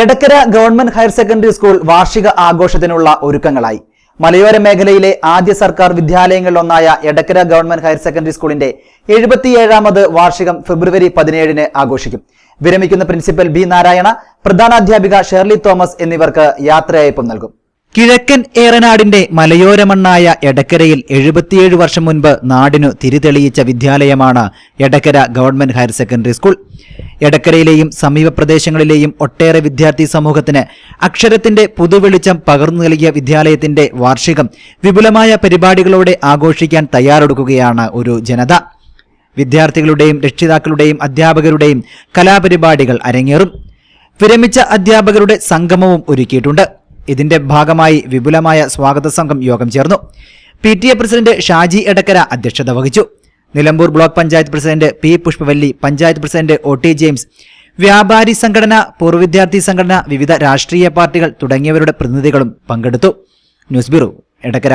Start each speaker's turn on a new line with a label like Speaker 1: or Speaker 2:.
Speaker 1: Edakkara government higher secondary school വാർഷിക ആഘോഷത്തിനുള്ള ഒരുക്കങ്ങളായി. മലയോര മേഖലയിലെ ആദ്യ സർക്കാർ വിദ്യാലയങ്ങളിലൊന്നായ എടക്കര ഗവൺമെന്റ് ഹയർ സെക്കൻഡറി സ്കൂളിന്റെ എഴുപത്തിയേഴാമത് വാർഷികം ഫെബ്രുവരി പതിനേഴിന് ആഘോഷിക്കും. വിരമിക്കുന്ന പ്രിൻസിപ്പൽ ബി നാരായണ പ്രധാനാധ്യാപിക ഷെർലി തോമസ് എന്നിവർക്ക് യാത്രയയപ്പും നൽകും. കിഴക്കൻ ഏറനാടിന്റെ മലയോരമണ്ണായ എടക്കരയിൽ എഴുപത്തിയേഴ് വർഷം മുൻപ് നാടിനു തിരിതെളിയിച്ച വിദ്യാലയമാണ് Edakkara government higher secondary school. എടക്കരയിലെയും സമീപ പ്രദേശങ്ങളിലെയും ഒട്ടേറെ വിദ്യാർത്ഥി സമൂഹത്തിന് അക്ഷരത്തിന്റെ പുതുവെളിച്ചം പകർന്നു നൽകിയ വിദ്യാലയത്തിന്റെ വാർഷികം വിപുലമായ പരിപാടികളോടെ ആഘോഷിക്കാൻ തയ്യാറെടുക്കുകയാണ് ഒരു ജനത. വിദ്യാർത്ഥികളുടെയും രക്ഷിതാക്കളുടെയും അധ്യാപകരുടെയും കലാപരിപാടികൾ അരങ്ങേറും. വിരമിച്ച അധ്യാപകരുടെ സംഗമവും ഒരുക്കിയിട്ടുണ്ട്. ഇതിന്റെ ഭാഗമായി വിപുലമായ സ്വാഗത സംഘം യോഗം ചേർന്നു. P T A president Shaji Edakkara അധ്യക്ഷത വഹിച്ചു. Nilambur block panchayat president P Pushpavalli panchayat president O T James വ്യാപാരി സംഘടന പൂർവ വിദ്യാർത്ഥി സംഘടന വിവിധ രാഷ്ട്രീയ പാർട്ടികൾ തുടങ്ങിയവരുടെ പ്രതിനിധികളും പങ്കെടുത്തു. News bureau Edakkara.